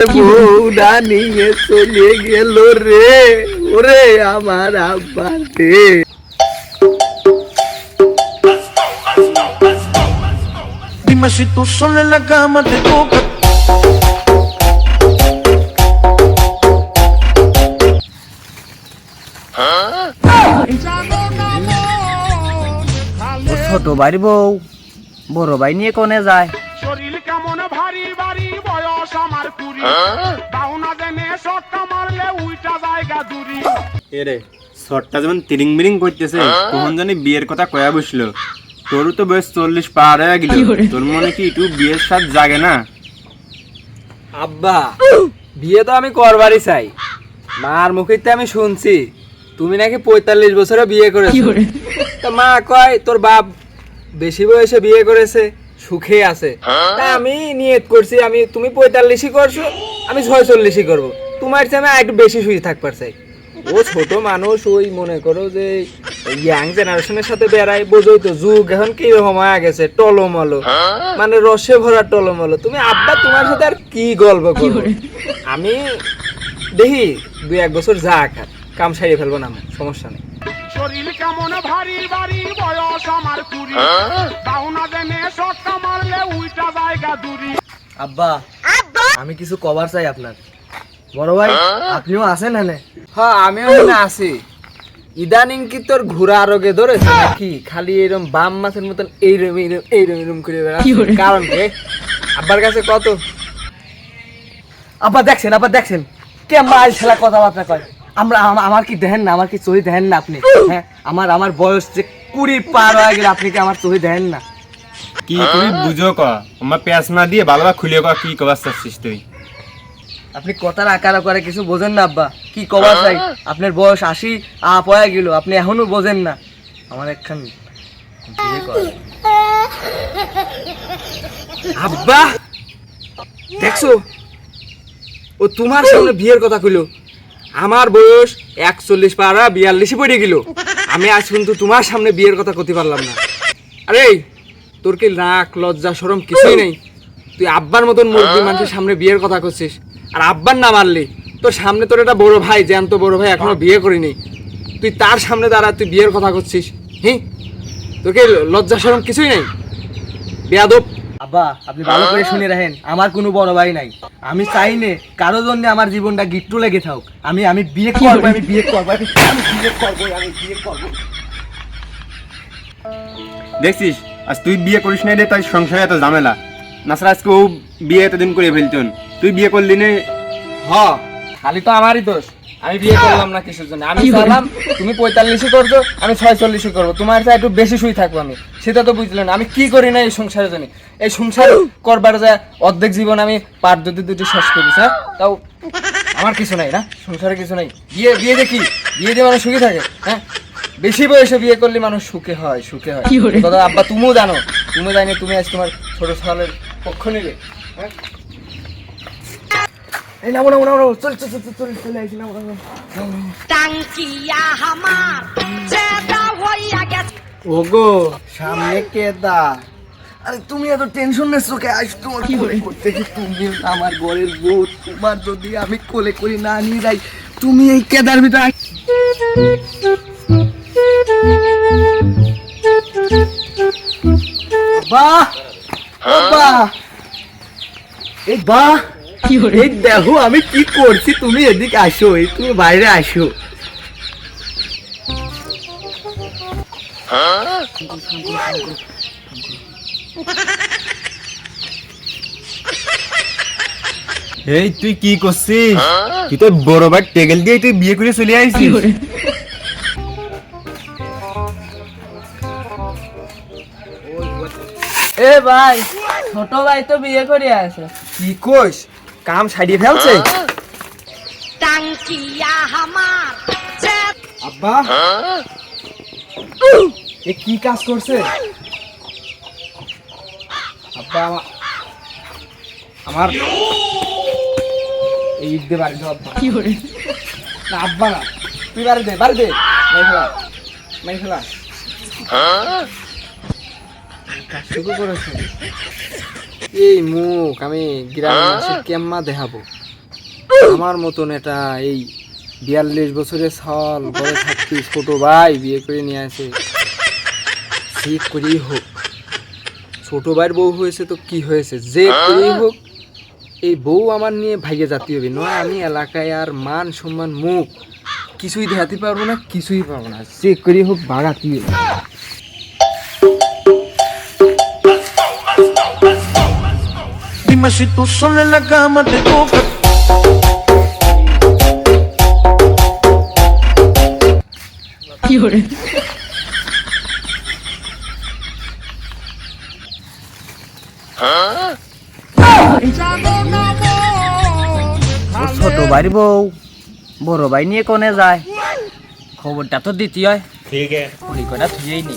বউরা নিয়ে চলে গেল রে ওরে আমার আব্বা রে Dime si tú sola en la cama te toca. ছোট ভাই বউ বড় ভাই নিয়ে কোনে যায় আমার কুড়ি দাউনা দেনে শটটা মারলে উইটা জায়গা দূরি। এরে শর্টটা যেমন তিরিং বিরিং করতেছে কখন জানি বিয়ের কথা কয়া বসল। তোরও তো বয়স চল্লিশ পার হয়ে গেল তোর মনে কি একটু বিয়ের সাথ জাগে না? আব্বা বিয়ে তো আমি করবারই চাই। মার মুখেতে আমি শুনছি তুমি নাকি পঁয়তাল্লিশ বছরে বিয়ে করেছ। তা মা কয় তোর বাপ বেশি বয়সে বিয়ে করেছে? সুখে আছে। তা আমি নিয়ত করছি আমি তুমি পঁয়তাল্লিশই করছ আমি ছয় ছয়চল্লিশই করব। তোমার চেয়ে আমি একটু বেশি শুয়ে থাকবার চাই ও ছোট মানুষ ওই মনে করো যে ইয়াং জেনারেশনের সাথে বেড়ায় বোঝোই তো যুগ এখন কি রকম হয়ে গেছে টলমলো। মানে রসে ভরা টলমলো। তুমি আব্বা তোমার সাথে আর কি গল্প করব? আমি দেখি দুই এক বছর যা খাত কাম সারিয়ে ফেলব না আমার সমস্যা নেই। শরীর কেমন ভারী ভারী বয়স আমার কুড়ি। দাউনা দেনে শটটা মারলে উইটা জায়গা দূরি। আব্বা আমি কিছু কভার চাই আপনার। বড় ভাই আপনিও আছেন এনে? হ্যাঁ আমিও এখানে আছি। ইদানিং কি তোর ঘোরা আরোগে ধরেছে নাকি? খালি এরকম বাম মাছের মতন এইরম এইরম এইরম এইরম করে বেড়া কারণ কি? আব্বার কাছে কত? আব্বা দেখছেন আব্বা দেখছেন। কে মাল ছেলা কথাবার্তা কয়? আমরা আম- আমার কি দেখেন না? আমার কি চহি দেখেন না আপনি? হ্যাঁ আমার আমার বয়স যে কুড়ি পার হয়ে গেলে আপনি কি আমার চহি দেখেন না? কি তুমি বুঝো ক? আমার পেঁয়াজ না দিয়ে ভালোভাবে খুলে ক কি কবার চাচ্ছিস তুই? আপনি কথার আকার করে কিছু বোঝেন না আব্বা। কি কবার চাই? আপনার বয়স আশি আপ হয়ে গেল আপনি এখনও বোঝেন না। আমার একখান আব্বা! দেখছ? ও তোমার সামনে বিয়ের কথা কইলো। আমার বয়স একচল্লিশ পারা বিয়াল্লিশে পড়ে গেল। আমি আজ কিন্তু তোমার সামনে বিয়ের কথা করতে পারলাম না। আরে তোর কি নাক লজ্জা সরম কিছুই নেই? তুই আব্বার মতন মুরগি মানুষের সামনে বিয়ের কথা করছিস। আর আব্বার না মারলি তোর সামনে তোর একটা বড় ভাই জ্যান্ত বড় ভাই এখনও বিয়ে করিনি। তুই তার সামনে দাঁড়া তুই বিয়ের কথা করছিস হ্যাঁ তোর কি লজ্জা সরম কিছুই নেই? বেয়াদব। আব্বা আপনি ভালো করে শুনে রাখেন আমার কোনো বড় ভাই নাই। আমি চাই নে কারও জন্য আমার জীবনটা গিট্টু লেগে থাক আমি আমি বিয়ে করব আমি বিয়ে করব আমি বিয়ে করব আমি বিয়ে করব দেখছিস আজ তুই বিয়ে করিস না রে তাই সংসারে এত ঝামেলা। নাছাড়া আজকে ও বিয়ে এতদিন করে ফেলতন। তুই বিয়ে করলি নে? হ খালি তো আমারই দোষ। আমি বিয়ে করলাম না কিসের জন্য? আমি চাইলাম তুমি পঁয়তাল্লিশে করছ আমি ছয়চল্লিশে করব। তোমার চাই একটু বেশি শুই থাকব আমি। সেটা তো বুঝলেন। আমি কি করি না এই সংসারের জন্য এই সংসার করবার যা অর্ধেক জীবন আমি পার দুটি দুটি শেষ করিস হ্যাঁ তাও আমার কিছু নাই না? সংসারে কিছু নাই। বিয়ে বিয়ে কি? বিয়ে দিয়ে মানুষ সুখী থাকে হ্যাঁ? বেশি বয়সে বিয়ে করলে মানুষ সুখে হয় সুখে হয়। কথা আব্বা তুমিও জানো। তুমিও জানি তুমি আজ তোমার ছোট সালের পক্ষ নিলে হ্যাঁ? এই নামো নামো নামো চল চল চল চল নামো নামো। টাঙ্কিয়া হামার চেদা হইয়া গেছে। ওগো সামনে কেদা? আরে তুমি এত টেনশন নিচ্ছ কে? আজ তোমার কোলে করতে কি তুমি আমার ঘরের বউ তোমার যদি আমি কোলে করে না নিয়ে যাই তুমি এই কেদার ভিতরে বাহ! বাহ! এই বাহ! এই দেখো আমি কি করছি? তুমি এদিকে আসো তুমি বাইরে আসো। এই তুই কি করছিস? তুই তো বড় ভাই টেগেল দিয়ে তুই বিয়ে করে চলে আইছিস এ ভাই ছোট ভাই তো বিয়ে করে আছে কি কইস? কাম সারিয়ে ফেলছে। আব্বা। এ কি কাজ করছে? আব্বা আমার এই ঈদ দে বাড়ি আব্বা না আব্বা না। তুই বাড়ি দে বাড়ি দে। মাই ফেলা মাই ফেলা। কাজ শুরু করেছে। এই মুখ আমি গ্রামের মানুষের কেম্মা দেখাবো। আমার মতন এটা এই বিয়াল্লিশ বছরের সাল ঘরে থাকতি ছোট ভাই বিয়ে করে নিয়ে আসে। যে করেই হোক ছোট ভাইয়ের বউ হয়েছে তো কি হয়েছে? যে করেই হোক এই বউ আমার নিয়ে ভাইয়ে জাতি হবে। নয় আমি এলাকায় আর মান সম্মান মুখ কিছুই দেখাতে পারব না কিছুই পারব না। যে করেই হোক বাগাতি হবে। Dime si tú sola en la cama te toca. ছোট ভাই বউ বড় ভাই নিয়ে কোনে যায়? খবরটা তো দিতে হয়। ঠিক আছে। কটা থুয়েই নি।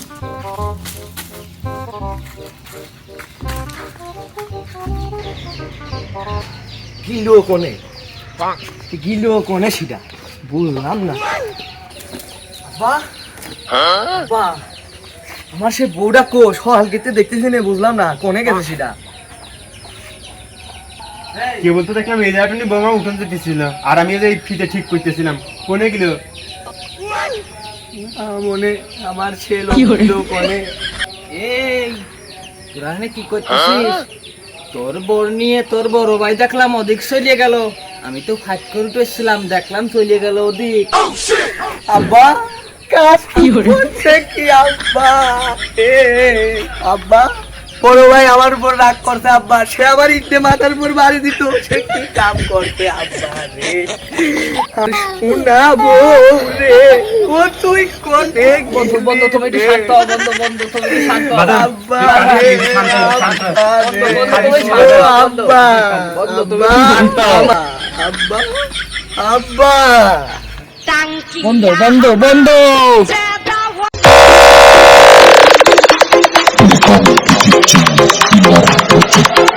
গিলো কোনে? গিলো কোনে সেটা? বুঝলাম না। বাহ বাহ আমার সে বউটা কো সকাল কেতে দেখতেছি না বুঝলাম না কোনে গেছে সেটা? কে বলতে দেখলাম এই জায়গাটা বোমা উঠোন যেতেছিল আর আমি এই ফিতে ঠিক করতেছিলাম। কোনে গেল? মনে আমার ছেলে গিলো কোনে? এই কি করতেছিস? তোর বর নিয়ে তোর বড় ভাই দেখলাম অধিক চলিয়ে গেল। আমি তো ফাইট করে উঠেছিলাম দেখলাম চলিয়ে গেল অধিক। আব্বা কাজ কি হচ্ছে কি আব্বা? এ আব্বা। বড় ভাই আমার উপর রাগ করছে আব্বা। সে আবার ইটে মাথার উপর বাড়ি দিত। সে কি কাম করতে আব্বা রে? রে ও তুই কোনে বন্ধু বন্ধু তুমি একটু শান্ত হও, বন্ধু বন্ধু তুমি একটু শান্ত হও। আব্বা রে, বন্ধু, তুমি শান্ত আব্বা আব্বা। বন্ধু বন্ধু বন্ধু। Chichi, chichi,